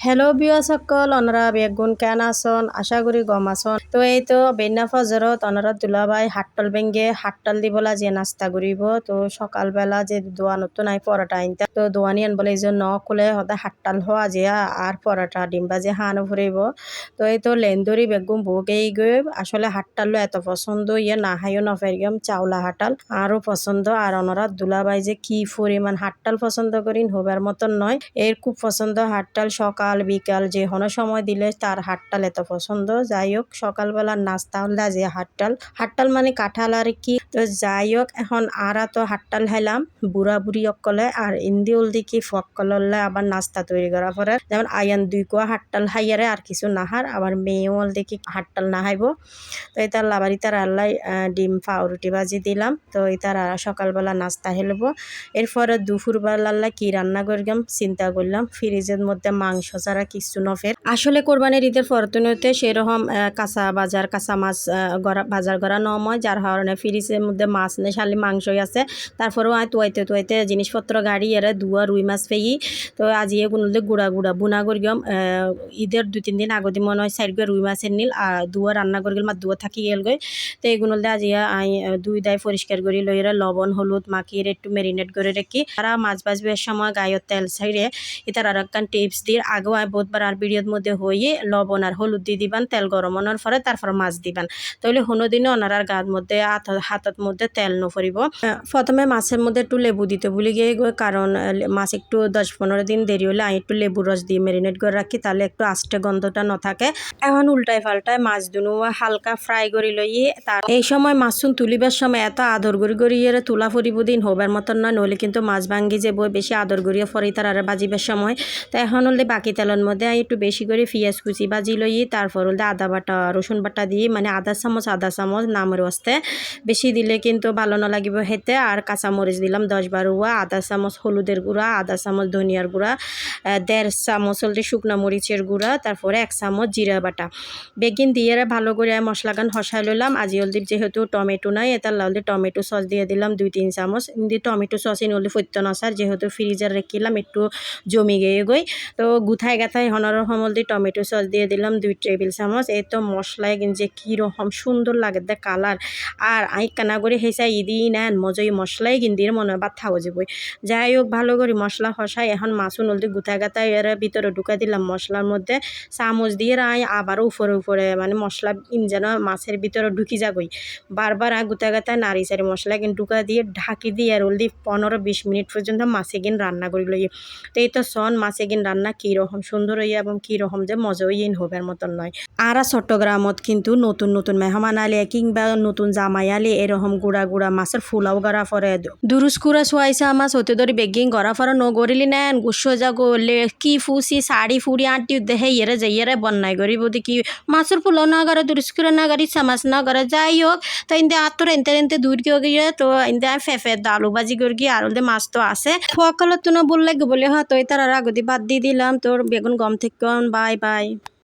Hello বিয়া সকল, অনরা বেগুন কেন আসন? আশা করি গম আসন। তো এই তো বেন্না ফজরত অনরা দুলাভাই হাট্টল বেঙ্গে হাট্টল দিবলা যে নাস্তা করিব। তো সকালবেলা যে দোয়া নতুন আই পরোটা আনতে, তো দোয়ানি আন বলে যে ন খুলে হতে হাট্টাল হওয়া যে আর পরোটা ডিম যে হানো ফুরিব তো এই তো লেন্দরি বেগুন বগেই গয়ে আসলে হাট্টাল এত পছন্দ ইয়ে না হাইও নফেরিয়াম চাউলা হাটাল আরও পছন্দ। আর অনরা দুলাভাই যে কি পরিমাণ হাট্টাল পছন্দ করিন, হবার মতন নয়। এর খুব পছন্দ হাট্টাল সকাল বিকাল যে কোনো সময় দিলে তার হাট্টাল এত পছন্দ। যাই হোক সকালবেলার নাস্তা হল্লা যে হাট্টাল হাট্টাল মানে কাঁঠাল আর কি। তো যাই হোক এখন আরা তো হাট্টাল হেলাম বুড়া বুড়ি অকলে আর ইন্দি উলদি কি ফকললে আবার নাস্তা তৈরি করা পরে। যেমন আয়ান দুই কোয়া হাট্টাল হাইয়ারে আর কিছু নাহার আবার মেয়েও দেখি হাট্টাল নাহাইব তো এটার লাবারি তার আল্লাহ ডিম, পাউরুটি ভাজি দিলাম। তো এটার সকালবেলা নাস্তা হেলবো এরপরে দুপুরবেলা কি রান্না করলাম? চিন্তা করলাম, ফ্রিজের মধ্যে মাংস ছাড়া কিছু নফের। আসলে কোরবানির ঈদের ফরতুনতে সেরকম কাঁচা বাজার, কাঁচা মাছ গড়া বাজার করা নময় যার কারণে ফ্রিজের মধ্যে মাছ নেই শালি মাংসই আছে। তারপরেও আয় তুয়াইতে তুয়াইতে জিনিসপত্র, গাড়ি, এরা দুয়া, রুই মাছ পেয়ে তো আজিয়ে কোনোলে গুড়া গুড়া, বুনা করি ঈদের দুই, তিন দিন আগদি মনে হয় সাইড গিয়ে রুই মাছের নীল দুয়া রান্না করে গেল মা দুয়া থাকি গেল গই তো এইগুলোতে আজিয়া আই দুই দায় পরিষ্কার করি লইরা লবণ, হলুদ মাখিয়ে একটু মেরিনেট করে রাখি, তারা মাছ বাজবে সময় গায়ের তেল ছাইড়ে এটার আর একখান টিপস দিয়ে আগেও আয় বহুতবার আর ভিডিওর মধ্যে হয়ে লবণ আর হলুদ দিয়ে দিবান, তেল গরম হওয়ার পরে তারপর মাছ দিবান। তাহলে দিনে ওনার আর গার মধ্যে হাত- হাতের মধ্যে তেল নফরিব প্রথমে মাছের মধ্যে একটু লেবু দিতে ভুলে গিয়ে কারণ মাছ একটু দশ পনেরো দিন দেরি হলে আমি একটু লেবুর রস দিয়ে মেরিনেট করে রাখি তাহলে একটু আস্তে গন্ধটা ন থাকে এখন উল্টায় পাল্টায় মাছ দুনু হালকা ফ্রাই করি লই তার এই সময় মাছুন তুলিবার সময় এত আদর করি এর তুলা ফুরিব দিন হবার মতন নয় নইলে কিন্তু মাছ ভাঙ্গি যে বই বেশি আদর করিয়া ফরি তার আর বাজিবার সময়। তো এখন হলে বাকি তেলের মধ্যে একটু বেশি করে পেঁয়াজ কুচি বাজি লই তারপর হলে আদা বাটা, রসুন বাটা দিয়ে মানে আধা চামচ আধা চামচ নামের আসতে বেশি দিলে কিন্তু ভালো না লাগিব হেতে। আর কাঁচামরিচ দিলাম দশ বারো আধা চামচ হলুদের গুঁড়া, আধা চামচ ধনিয়ার গুঁড়া দেড় চামচ হলদি শুকনো মরিচের গুঁড়া তারপরে এক চামচ জিরা বাটা। বেগিন দিয়ে ভালো করে মশলা গান হসাই লইলাম। আজি হলদি যেহেতু টমেটো নাই এটা লাউলি টমেটো সস দিয়ে দিলাম দুই তিন চামচ। ইন্দি টমেটো সস ইন হলদি ফত্য নসার যেহেতু ফ্রিজে রেখিলাম একটু জমি গিয়ে গই। তো গুথায় গাথায় হনার হমলদি, টমেটো সস দিয়ে দিলাম দুই টেবিল চামচ। এই তো মশলায় যে কীরকম সুন্দর লাগে দে কালার। আর আই কানা করে হেসা ইদি নেন, মজই মশলাই গিন্দির মনে হয় বাদ থাকো যাবই যাই হোক, ভালো করে মশলা হসাই, এখন মাছুন হলদি গুথায় গাথায় এর ভিতরে ঢুকা দিলাম মশলার মধ্যে। চামচ দিয়ে আই আবারও উপরে উপরে মানে মশলা যেন মাছের ভিতরে ঢুকি যাগই। বারবার আই গুতা গাতা নাড়ি সারি মশলা কিন্তু ঢুকা দিয়ে ঢাকি দিয়ে আর হলদি পনেরো বিশ মিনিট পর্যন্ত মাছে গিন রান্না করি লই। তো এই তো সন মাছে গিন রান্না কীরকম সুন্দর হইয়া এবং কীরকম যে মজা হইন হবার মতন নয়। আর চট্টগ্রামত কিন্তু নতুন নতুন মেহমান আলে, কিংবা নতুন জামাই আলে, এরকম গুড়া গুড়া মাছের ফুলাও গড়া ফরে দুরুস কুড়া সোয়াইছে আমার সত্যি ধরে বেগিং গড়া ফরে নগরিলি নেন গুস্ব যা গলে কি ফুসি শাড়ি ফুড়ি আঁটি দেহে ইয়েরে যাইয়েরে বন্যাই করি বদি কি। মাছের ফুলাও না গড়ে দুরুস কুড়া না গড়ি চামাচ না গড়ে, যাই হোক তো ইন্দে আত্মর এনতে এনতে দূর গিয়ে গিয়ে, তো ইন্দে ফেফে আলু বাজি করে গিয়ে আর ওদের মাছ তো আছে ফকালত তো না বললে বলে হ্যাঁ তো তার আর আগদি বাদ দিয়ে দিলাম তোর বেগুন গম থেকে বাই বাই।